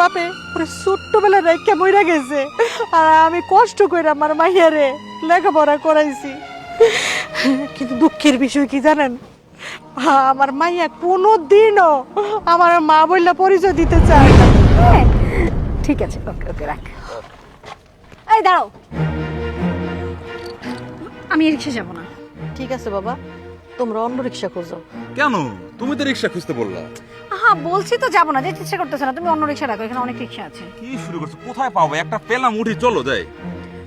বাপে ওরে ছোট্টবেলা রেখে মইরা গেছে। আর আমি কষ্ট করে আমার মাইয়ারে লেখাপড়া করাইছি। কিন্তু দুঃখের বিষয় কি জানেন? আমার মাইয়া কোনো দিনও আমার মা বললে পরিচয় দিতে চায় হ্যাঁ, ঠিক আছে ওকে ওকে রাখ। এই দাঁড়াও। আমি রিক্সা যাব না। ঠিক আছে বাবা। তোমরা অন্য রিক্সা খোঁজো। কেন? তুমি তো রিক্সা খুঁজতে বললা। বলছি তো যাব না যেতে ইচ্ছে করতেছে না। তুমি অন্য রিক্সা রাখো এখানে অনেক রিক্সা আছে। কি শুরু করছ? কোথায় পাবো? একটা পেলাম উঠি চলো যাই।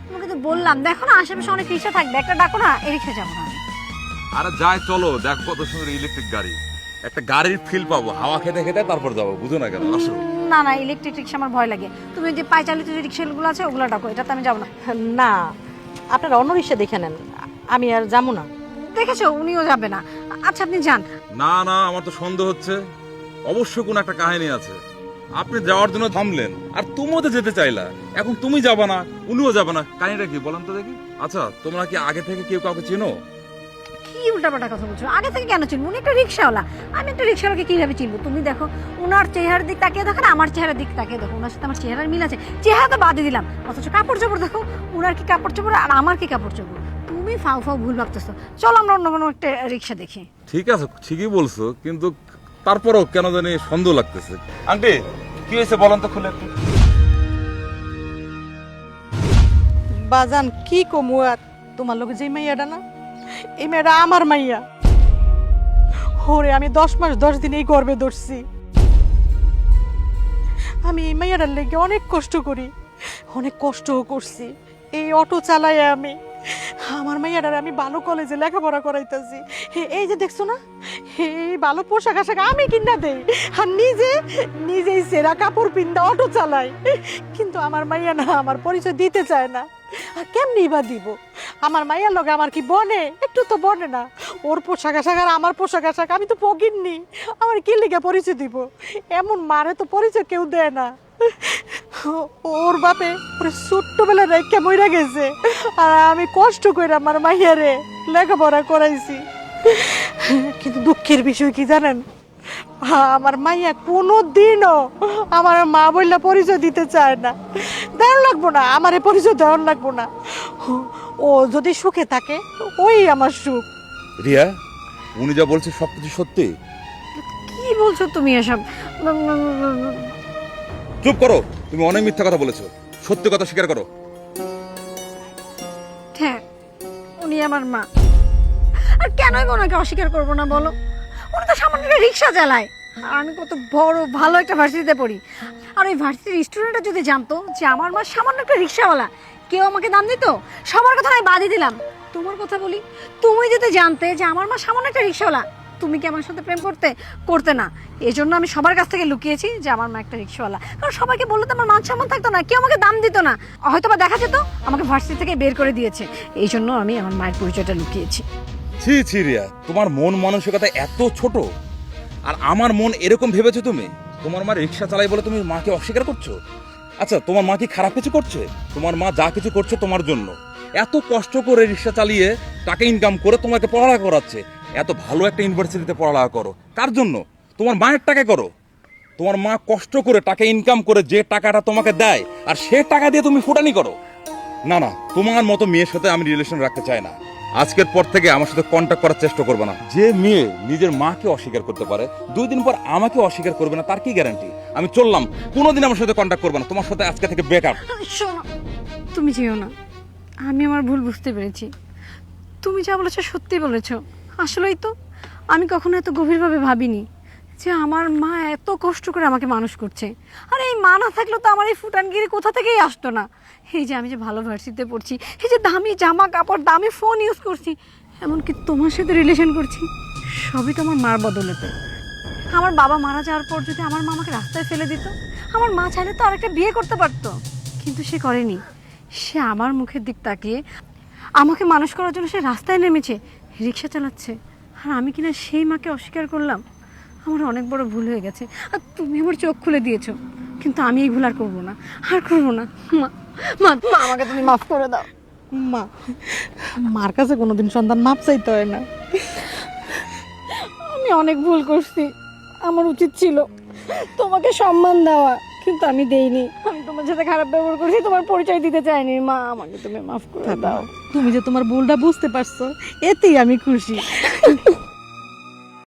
তোমাকে তো বললাম দেখো না আশেপাশে অনেক রিক্সা থাকবে একটা ডাকো না এই রিক্সা যাব না আমি। আরে যাই চলো দেখো কত সুন্দর ইলেকট্রিক গাড়ি। একটা গাড়ির ফিল পাবো হাওয়া খেতে খেতে তারপর যাব বুঝো না কেন আসো। না না ইলেকট্রিক রিক্সা আমার ভয় লাগে। তুমি ওই যে পায়ে চালিত যে রিক্সাগুলো আছে ওগুলো ডাকো এটাতে আমি যাব না। না আপনারা অন্য রিক্সা দেখে নেন আমি আর যাব না। দেখেছ? উনিও যাবে না। আচ্ছা আপনি যান। না না আমার তো সন্দেহ হচ্ছে। অবশ্যই কোন একটা কাহিনী আছে। আপনি যাওয়ার জন্য থামলেন আর তুমিও তো যেতে চাইলা। এখন তুমি যাবে না উনিও যাবে না। কাহিনীটা কি বলেন তো দেখি। আচ্ছা তোমরা কি আগে থেকে কেউ কাউকে চেনো? কি উল্টাপাল্টা কথা বলছো? আগে থেকে কেন চিনবো? উনি একটা রিক্সাওয়ালা। আমি একটা রিক্সাওয়ালাকে কীভাবে চিনবো? তুমি দেখো উনার চেহারার দিক তাকিয়ে দেখো না আমার চেহারার দিক তাকিয়ে দেখো। ওনার সাথে আমার চেহারার মিল আছে। চেহারা তো বাদই দিলাম। অথচ কাপড় চোপড় দেখো উনার কি কাপড় চোপড় আর আমার কি কাপড় চোপড়? তুমি ফাউ ফাউ ভুল ভাবতেছো। চলো আমরা অন্য কোনো একটা রিক্সা দেখি। ঠিক আছে ঠিকই বলছো কিন্তু তারপরও কেন জানি সন্দেহ লাগতেছে। আন্টি কি হয়েছে বলেন তো খুলে একটু। বাজান কি কমু আর তোমার লোক যে মাইয়াটা না? এই মেয়েটা আমার মাইয়া। ওরে আমি দশ মাস দশ দিন এই গর্বে ধরছি। আমি এই মাইয়াটার লেগে অনেক কষ্ট করি অনেক কষ্টও করছি। এই অটো চালাই আমি আমার মাইয়াটার আমি ভালো কলেজে লেখাপড়া করাইতেছি। এই যে দেখছ না এই ভালো পোশাক আশাক আমি কিনা দেই। আর নিজে, নিজেই সেরা কাপড় পিন্দা অটো চালাই। কিন্তু আমার মাইয়া না, আমার পরিচয় দিতে চায় না। আর কেমনি বা দিব? আমার মাইয়ার লগে আমার কি বনে? একটু তো বনে না। ওর পোশাক আশাক আর আমার পোশাক আশাক আমি তো পকিননি আমার কি লিগে পরিচয় দিব? এমন মারে তো পরিচয় কেউ দেয় না। ওর বাপে ওরে ছোট্টবেলা রেখে মইরা গেছে। আর আমি কষ্ট করে আমার মাইয়ারে লেখাপড়া করাইছি। কিন্তু দুঃখের বিষয় কি জানেন? আমার মাইয়া কোনো দিনও আমার মা বললে পরিচয় দিতে চায় না। দেওয়ার লাগবো না আমার এ পরিচয় দেওয়ার লাগবো না। ও যদি সুখে থাকে ওই আমার সুখ। রিয়া উনি যা বলছে সবকিছু সত্যি? কি বলছো তুমি এসব? চুপ করো তুমি অনেক মিথ্যা কথা বলেছ। সত্যি কথা স্বীকার করো। হ্যাঁ উনি আমার মা। আর কেনই ওনাকে অস্বীকার করব না বলো? উনি তো সামান্য রিক্সা চালায়। আর আমি কত বড়, ভালো একটা ভার্সিটিতে পড়ি। আর ওই ভার্সিটির স্টুডেন্টরা যদি জানতো যে আমার মা সামান্য একটা রিক্সাওয়ালা, কেউ আমাকে দাম দিত? সবার কথা আমি বাদই দিলাম। তোমার কথা বলি, তুমি যদি জানতে যে আমার মা সামান্য একটা রিক্সাওয়ালা, তুমি কি আমার সাথে প্রেম করতে করতে না? এই জন্য আমি সবার কাছ থেকে লুকিয়েছি যে আমার মা একটা রিক্সাওয়ালা। কারণ সবাইকে বললে তো আমার মান সম্মান থাকতো না, কেউ আমাকে দাম দিত না। হয়তো বা দেখা যেত, আমাকে ভার্সিটি থেকে বের করে দিয়েছে। এই জন্য আমি আমার মায়ের পরিচয়টা লুকিয়েছি। ছি ছি রিয়া, তোমার মন মানসিকতা এত ছোট। আর আমার মন এরকম ভেবেছো তুমি? তোমার মা রিক্সা চালাই বলে তুমি মাকে অস্বীকার করছ? আচ্ছা তোমার মা কি খারাপ কিছু করছে? তোমার মা যা কিছু করছে তোমার জন্য। এত কষ্ট করে রিক্সা চালিয়ে টাকা ইনকাম করে তোমাকে পড়ালেখা করাচ্ছে। এত ভালো একটা ইউনিভার্সিটিতে পড়ালেখা করো। কার জন্য? তোমার মায়ের টাকা করো। তোমার মা কষ্ট করে টাকা ইনকাম করে যে টাকাটা তোমাকে দেয়, আর সে টাকা দিয়ে তুমি ফুটানি করো। না না, তোমার মতো মেয়ের সাথে আমি রিলেশন রাখতে চাই না। আজকের পর থেকে আমার সাথে কন্ট্যাক্ট করার চেষ্টা করবে না। যে মেয়ে নিজের মাকে অস্বীকার করতে পারে, দুই দিন পর আমাকে অস্বীকার করবে না, তার কি গ্যারান্টি আমি চললাম, কোনোদিন আমার সাথে কন্ট্যাক্ট করবে না, তোমার সাথে আজকে থেকে বেকার শোনো, তুমি যেও না। আমি আমার ভুল বুঝতে পেরেছি। তুমি যা বলেছ সত্যি বলেছ। আসলেই তো, আমি কখনো এত গভীরভাবে ভাবিনি। যে আমার মা এত কষ্ট করে আমাকে মানুষ করছে। আর এই মা না থাকলে তো আমার এই ফুটানগিরি কোথা থেকেই আসতো না। এই যে আমি যে ভালো ভার্সিটিতে পড়ছি, এই যে দামি জামা কাপড়, দামি ফোন ইউজ করছি, এমনকি তোমার সাথে রিলেশন করছি, সবই তো আমার মার বদলেতে। আমার বাবা মারা যাওয়ার পর যদি আমার মা আমাকে রাস্তায় ফেলে দিত, আমার মা চাইলে তো আরেকটা বিয়ে করতে পারতো। কিন্তু সে করেনি। সে আমার মুখের দিক তাকিয়ে আমাকে মানুষ করার জন্য সে রাস্তায় নেমেছে, রিক্সা চালাচ্ছে। আর আমি কিনা সেই মাকে অস্বীকার করলাম। আমার অনেক বড় ভুল হয়ে গেছে। আর তুমি আমার চোখ খুলে দিয়েছ। কিন্তু আমি এই ভুল আর করব না। আর করব না। মা মা মা, আমাকে তুমি মাফ করে দাও। মা মার কাছে কোনোদিন সন্তান মাপ চাইতে হয় না। আমি অনেক ভুল করছি। আমার উচিত ছিল তোমাকে সম্মান দেওয়া কিন্তু আমি দেইনি। আমি তোমার সাথে খারাপ ব্যবহার করেছি তোমার পরিচয় দিতে চাইনি। মা আমাকে তুমি মাফ করে দাও। তুমি যে তোমার ভুলটা বুঝতে পারছ এতেই আমি খুশি।